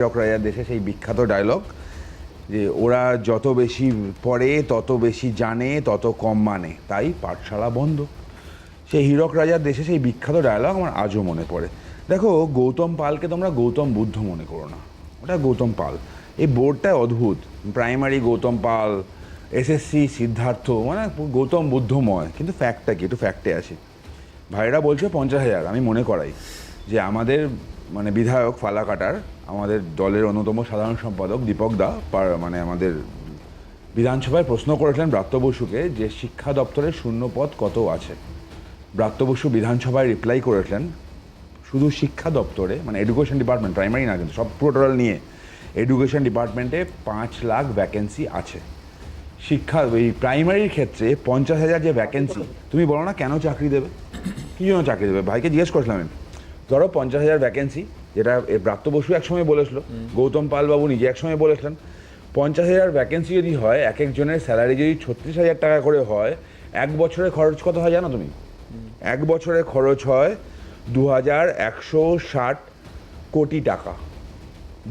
হীরক দেশে সেই বিখ্যাত ডায়লগ যে ওরা যত বেশি পড়ে, তত বেশি জানে, তত কম মানে। তাই পাঠশালা বন্ধ। সেই হীরক রাজার দেশে সেই বিখ্যাত ডায়লগ আমার আজও মনে পড়ে। দেখো, গৌতম পালকে তোমরা গৌতম বুদ্ধ মনে করো না। ওটা গৌতম পাল। এই বোর্ডটা অদ্ভুত। প্রাইমারি গৌতম পাল এসএসসি সিদ্ধার্থ মানে গৌতম বুদ্ধময়। কিন্তু ফ্যাক্টটা কি? একটু ফ্যাক্টে আসি। ভাইরা বলছে পঞ্চাশ হাজার। আমি মনে করাই যে আমাদের মানে বিধায়ক ফালাকাটার আমাদের দলের অন্যতম সাধারণ সম্পাদক দীপক দা মানে আমাদের বিধানসভায় প্রশ্ন করেছিলেন ব্রাত্য বসুকে যে শিক্ষা দপ্তরের শূন্য পদ কত আছে। ব্রাত্য বসু বিধানসভায় রিপ্লাই করেছিলেন, শুধু শিক্ষা দপ্তরে মানে এডুকেশন ডিপার্টমেন্ট প্রাইমারি না কিন্তু সব টোটাল নিয়ে এডুকেশন ডিপার্টমেন্টে পাঁচ লাখ ভ্যাকেন্সি আছে। শিক্ষা, এই প্রাইমারির ক্ষেত্রে পঞ্চাশ হাজার যে ভ্যাকেন্সি তুমি বলো না কেন চাকরি দেবে? কী জন্য চাকরি দেবে? ভাইকে জিজ্ঞেস করছিলাম আমি। ধরো পঞ্চাশ হাজার ভ্যাকেন্সি যেটা এ ব্রাত্য বসু একসময় বলেছিল গৌতম পালবাবু নিজে একসময় বলেছিলেন পঞ্চাশ হাজার ভ্যাকেন্সি যদি হয় এক একজনের স্যালারি যদি ছত্রিশ হাজার টাকা করে হয় এক বছরে খরচ কত হয় জানো তুমি? এক বছরে খরচ হয় দু হাজার একশো ষাট কোটি টাকা।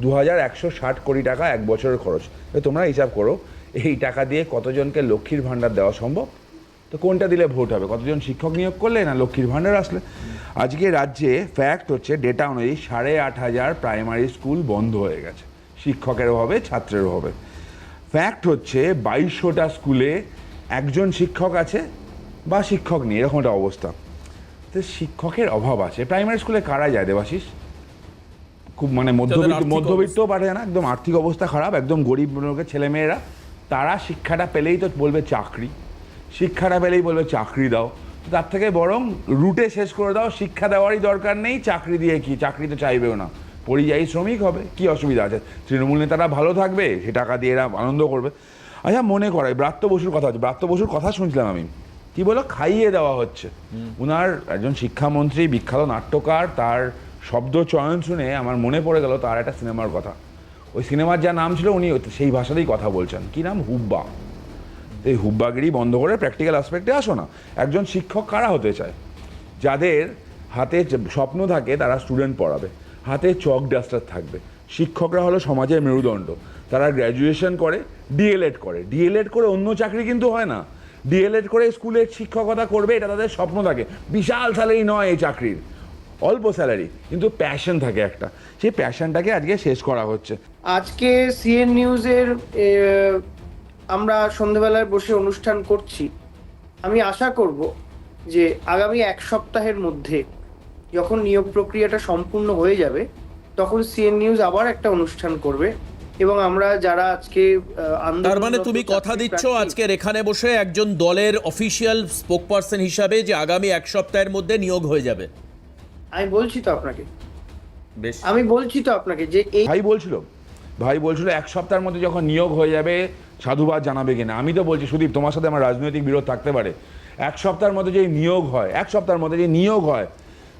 দু হাজার একশো ষাট কোটি টাকা এক বছরের খরচ। তোমরা হিসাব করো এই টাকা দিয়ে কতজনকে লক্ষ্মীর ভাণ্ডার দেওয়া সম্ভব? তো কোনটা দিলে ভোট হবে? কতজন শিক্ষক নিয়োগ করলে না লক্ষ্মীর ভাণ্ডার আসলে? আজকে রাজ্যে ফ্যাক্ট হচ্ছে ডেটা অনুযায়ী সাড়ে আট হাজার প্রাইমারি স্কুল বন্ধ হয়ে গেছে। শিক্ষকের অভাবে ছাত্রের অভাবে ফ্যাক্ট হচ্ছে বাইশশোটা স্কুলে একজন শিক্ষক আছে বা শিক্ষক নেই এরকম একটা অবস্থা। তো শিক্ষকের অভাব আছে। প্রাইমারি স্কুলে কারা যায় দেবাশিস? খুব মানে মধ্যবিত্ত আর্থিক মধ্যবিত্ত পারে না একদম আর্থিক অবস্থা খারাপ একদম গরিব লোকের ছেলেমেয়েরা তারা শিক্ষাটা পেলেই তো বলবে চাকরি। শিক্ষাটা পেলেই বলবে চাকরি দাও। তার থেকে বরং রুটে শেষ করে দাও শিক্ষা দেওয়ারই দরকার নেই চাকরি দিয়ে কি? চাকরি তো চাইবেও না। পরিযায়ী শ্রমিক হবে কি অসুবিধা আছে? তৃণমূল নেতারা ভালো থাকবে সে টাকা দিয়ে এরা আনন্দ করবে। আচ্ছা মনে করাই ব্রাত্য বসুর কথা হচ্ছে ব্রাত্য বসুর কথা শুনছিলাম আমি। কি বলো? খাইয়ে দেওয়া হচ্ছে। উনার একজন শিক্ষামন্ত্রী বিখ্যাত নাট্যকার তার শব্দ চয়ন শুনে আমার মনে পড়ে গেল তার একটা সিনেমার কথা। ওই সিনেমার যা নাম ছিল উনি সেই ভাষাতেই কথা বলছেন। কি নাম? হুব্বা। এই হুব্বাগিরি বন্ধ করে প্র্যাকটিক্যাল অ্যাসপেক্টে আসো না। একজন শিক্ষক কারা হতে চায়? যাদের হাতে স্বপ্ন থাকে তারা স্টুডেন্ট পড়াবে। হাতে চক ডাস্টার থাকবে। শিক্ষকরা হলো সমাজের মেরুদণ্ড। তারা গ্র্যাজুয়েশন করে ডিএলএড করে। ডিএলএড করে অন্য চাকরি কিন্তু হয় না। ডিএলএড করে স্কুলের শিক্ষকতা করবে, এটা তাদের স্বপ্ন থাকে। বিশাল স্যালারি নয় এই চাকরির। অল্প স্যালারি কিন্তু প্যাশন থাকে একটা। সেই প্যাশনটাকে আজকে শেষ করা হচ্ছে। আজকে সিএন নিউজের আমরা সন্ধ্যেবেলায় বসে অনুষ্ঠান করছি। আমি আশা করব যে আগামী এক সপ্তাহের মধ্যে যখন নিয়োগ প্রক্রিয়াটা সম্পূর্ণ হয়ে যাবে তখন সিএন নিউজ আবার একটা অনুষ্ঠান করবে এবং আমরা যারা আজকে তার মানে তুমি কথা দিচ্ছ আজকের এখানে বসে একজন দলের অফিসিয়াল স্পোকপারসন হিসাবে যে আগামী এক সপ্তাহের মধ্যে নিয়োগ হয়ে যাবে। আমি বলছি তো আপনাকে। বেশ। আমি বলছি তো আপনাকে যে এই ভাই বলছিল ভাই বলছিল এক সপ্তাহের মধ্যে যখন নিয়োগ হয়ে যাবে সাধুবাদ জানাবে কিনা? আমি তো বলছি, সুদীপ, তোমার সাথে আমার রাজনৈতিক বিরোধ থাকতে পারে। এক সপ্তাহের মধ্যে যে নিয়োগ হয়, এক সপ্তাহের মধ্যে যে নিয়োগ হয়,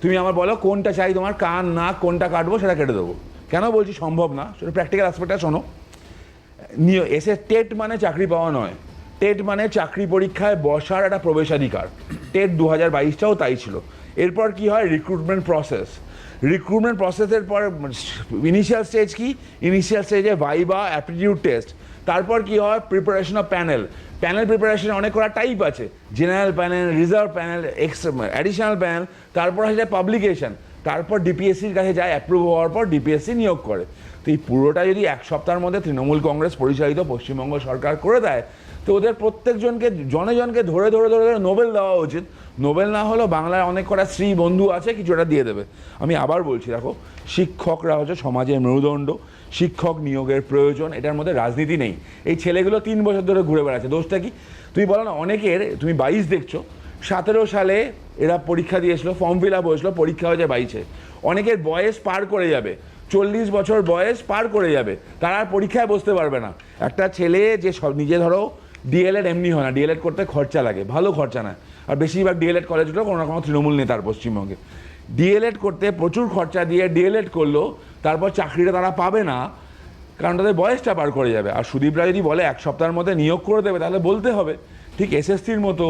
তুমি আমার বলো কোনটা চাই তোমার কান নাক কোনটা কাটবো সেটা কেটে দেবো। কেন বলছি সম্ভব না? সেটা প্র্যাকটিক্যাল অ্যাসপেক্টটা শোনো। নিয়ে এসে টেট মানে চাকরি পাওয়া নয়। টেট মানে চাকরি পরীক্ষায় বসার একটা প্রবেশাধিকার। টেট দু হাজার বাইশটাও তাই ছিল। এরপর কি হয়? রিক্রুটমেন্ট প্রসেস রিক্রুটমেন্ট প্রসেসের পর ইনিশিয়াল স্টেজ কি? ইনিশিয়াল স্টেজে ভাইবা অ্যাপটিটিউড টেস্ট তারপর কি হয়? Preparation of panel panel preparation অনেক করা টাইপ আছে। General panel reserve panel extra additional panel তারপর আসলে পাবলিকেশন তারপর ডিপিএসসির কাছে যায় অ্যাপ্রুভ হওয়ার পর ডিপিএসসি নিয়োগ করে। তো এই পুরোটা যদি এক সপ্তাহের মধ্যে তৃণমূল কংগ্রেস পরিচালিত পশ্চিমবঙ্গ সরকার করে দেয়, তো ওদের প্রত্যেকজনকে, জনে জনকে ধরে ধরে ধরে ধরে নোবেল দেওয়া উচিত। নোবেল না হলেও বাংলায় অনেক কটা স্ত্রী বন্ধু আছে কিছু একটা দিয়ে দেবে। আমি আবার বলছি, দেখো, শিক্ষকরা হচ্ছে সমাজের মেরুদণ্ড। শিক্ষক নিয়োগের প্রয়োজন, এটার মধ্যে রাজনীতি নেই। এই ছেলেগুলো তিন বছর ধরে ঘুরে বেড়াচ্ছে, দোষটা কি? তুমি বলো না, অনেকের, তুমি বাইশ দেখছ, সতেরো সালে এরা পরীক্ষা দিয়েছিল, ফর্ম ফিল আপ হয়েছিল, পরীক্ষা হয়েছে বাইশে। অনেকের বয়স পার করে যাবে, চল্লিশ বছর বয়স পার করে যাবে, তারা আর পরীক্ষায় বসতে পারবে না। একটা ছেলে যে সব, নিজে ধরো, ডিএলএড এমনি হয় না, ডিএলএড করতে খরচা লাগে, ভালো খরচা না। আর বেশিরভাগ ডিএলএড কলেজগুলো কোনো না কোনো তৃণমূল নেতার পশ্চিমবঙ্গে। ডিএলএড করতে প্রচুর খরচা দিয়ে ডিএলএড করল, তারপর চাকরিটা তারা পাবে না, কারণ তাদের বয়সটা পার করে যাবে। আর সুদীপরা যদি বলে, এক সপ্তাহের মধ্যে নিয়োগ করে দেবে, তাহলে বলতে হবে। ঠিক এসএসসির মতো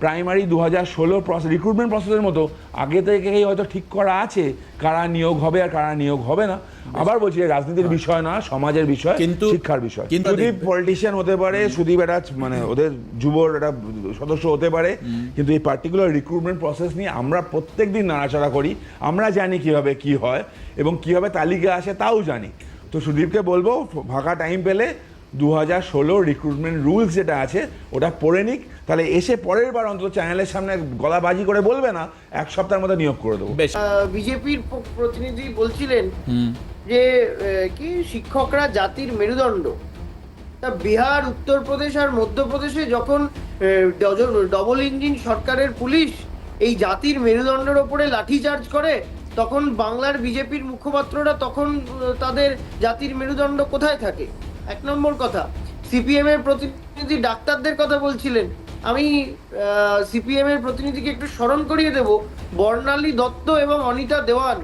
প্রাইমারি দু হাজার ষোলো প্রসেস রিক্রুটমেন্ট প্রসেসের মতো আগে থেকেই হয়তো ঠিক করা আছে কারা নিয়োগ হবে আর কারা নিয়োগ হবে না। আবার বলছি রাজনীতির বিষয় না সমাজের বিষয় কিন্তু- শিক্ষার বিষয়। কিন্তু সুদীপ পলিটিশিয়ান হতে পারে সুদীপ একটা মানে ওদের যুবর একটা সদস্য হতে পারে কিন্তু এই পার্টিকুলার রিক্রুটমেন্ট প্রসেস নিয়ে আমরা প্রত্যেক দিন নাড়াচাড়া করি আমরা জানি কীভাবে কি হয় এবং কীভাবে তালিকা আসে তাও জানি। তো সুদীপকে বলব ফাঁকা টাইম পেলে দু হাজার ষোলো রিক্রুটমেন্ট রুলস যেটা আছে ওটা পড়ে নিক। তাহলে এসে পরের বার অন্তত চ্যানেলের সামনে গলাবাজি করে বলবে না এক সপ্তাহের মধ্যে নিয়োগ করে দেবো। বিজেপির প্রতিনিধি বলছিলেন যে কি শিক্ষকরা জাতির মেরুদণ্ড। তা বিহার উত্তরপ্রদেশ আর মধ্যপ্রদেশে যখন ডবল ইঞ্জিন সরকারের পুলিশ এই জাতির মেরুদণ্ডের ওপরে লাঠিচার্জ করে তখন বাংলার বিজেপির মুখপাত্ররা তখন তাদের জাতির মেরুদণ্ড কোথায় থাকে? এক নম্বর কথা সিপিএম এর প্রতিনিধি ডাক্তারদের কথা বলছিলেন। আমি সিপিএম এর প্রতিনিধিকে একটু স্মরণ করিয়ে দেব। বর্ণালী দত্ত এবং অনিতা দেওয়ান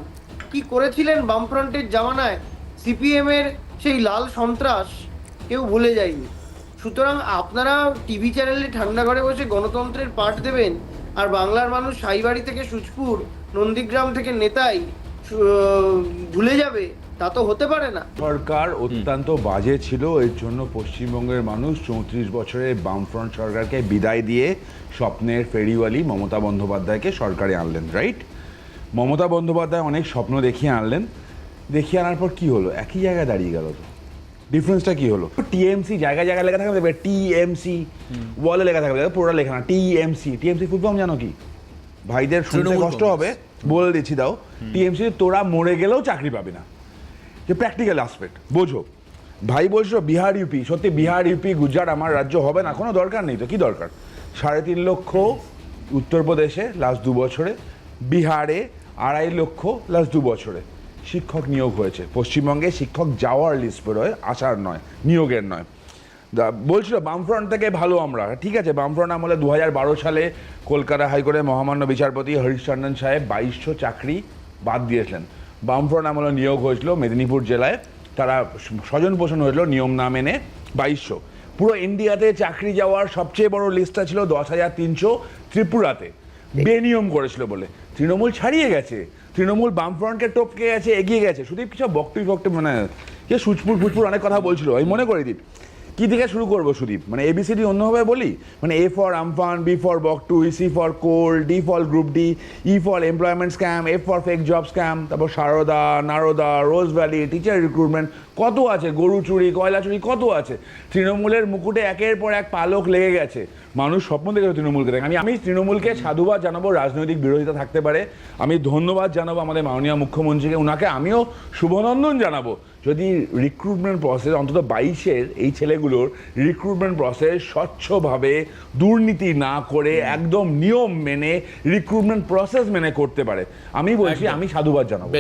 কি করেছিলেন বামফ্রন্টের জামানায়? সিপিএম এর সেই লাল সন্ত্রাস কেউ ভুলে যায়নি। সুতরাং আপনারা টিভি চ্যানেলে ঠান্ডা ঘরে বসে গণতন্ত্রের পাঠ দেবেন আর বাংলার মানুষ সাইবাড়ি থেকে সুচপুর নন্দীগ্রাম থেকে নেতাই ভুলে যাবে। তা তো হতে পারে না। সরকার অত্যন্ত বাজে ছিল এর জন্য পশ্চিমবঙ্গের মানুষ চৌত্রিশ বছরের বামফ্রন্ট সরকারকে বিদায় দিয়ে স্বপ্নের ফেরিওয়ালি মমতা বন্দ্যোপাধ্যায়কে সরকারে আনলেন রাইট মমতা বন্দ্যোপাধ্যায় অনেক স্বপ্ন দেখিয়ে আনলেন। দেখিয়ে আনার পর কি হলো? একই জায়গায় দাঁড়িয়ে গেল তো। ডিফারেন্সটা কি হলো? টিএমসি জায়গায় জায়গায় লেখা থাকবে টিএমসি ওয়ালে লেখা থাকবে পুরোটা লেখা না টিএমসি টিএমসি ফুল ফর্ম জানো কি? ভাইদের শুনতে কষ্ট হবে বলে দিচ্ছি দাও টিএমসি তোরা মরে গেলেও চাকরি পাবি না। যে প্র্যাকটিক্যাল অ্যাসপেক্ট বোঝো। ভাই বলছো, বিহার ইউপি সত্যি বিহার ইউপি গুজরাট আমার রাজ্য হবে না, কোনো দরকার নেই তো, কি দরকার? সাড়ে তিন লক্ষ উত্তরপ্রদেশে লাস্ট দু বছরে, বিহারে আড়াই লক্ষ লাস্ট দু বছরে। শিক্ষক নিয়োগ হয়েছে, পশ্চিমবঙ্গে শিক্ষক যাওয়ার লিস্ট বেরোয় আসার নয়, নিয়োগের নয়। বলছিল বামফ্রন্ট থেকে ভালো আমরা, ঠিক আছে, বামফ্রন্ট আমলে দু বারো সালে কলকাতা হাইকোর্টের মহামান্য বিচারপতি হরিশচন্দ্রন সাহেব বাইশশো চাকরি বাদ দিয়েছিলেন। বামফ্রন্ট আমলে নিয়োগ হয়েছিল মেদিনীপুর জেলায়। তারা স্বজন পোষণ হয়েছিল নিয়ম না মেনে বাইশশো। পুরো ইন্ডিয়াতে চাকরি যাওয়ার সবচেয়ে বড় লিস্টটা ছিল দশ হাজার তিনশো ত্রিপুরাতে। বেনিয়ম করেছিল বলে। তৃণমূল ছাড়িয়ে গেছে। তৃণমূল বামফ্রন্টকে টপকে গেছে, এগিয়ে গেছে। শুধু কিছু বক্তব্য বক্তব্য মানে কে সুচপুর ফুচপুর অনেক কথা বলছিল। আমি মনে করে, দীপ কি থেকে শুরু করব, সুদীপ? মানে এবিসিডি অন্যভাবে বলি? মানে A for Amphan B for বক two C for coal D for group D E for employment scam F for fake job scam তারপর Saradha, Narada, Rose Valley teacher recruitment কত আছে? গরু চুরি, কয়লা চুরি, কত আছে? তৃণমূলের মুকুটে একের পর এক পালক লেগে গেছে। মানুষ স্বপ্ন দেখেছে তৃণমূলকে দেখে। আমি আমি তৃণমূলকে সাধুবাদ জানাব, রাজনৈতিক বিরোধিতা থাকতে পারে। আমি ধন্যবাদ জানাব আমাদের মাননীয় মুখ্যমন্ত্রীকে। ওনাকে আমিও শুভনন্দন জানাব। যদি রিক্রুটমেন্ট প্রসেস অন্তত বাইশের এই ছেলেগুলোর রিক্রুটমেন্ট প্রসেস স্বচ্ছভাবে দুর্নীতি না করে একদম নিয়ম মেনে রিক্রুটমেন্ট প্রসেস মেনে করতে পারে। আমি বলছি আমি সাধুবাদ জানাব।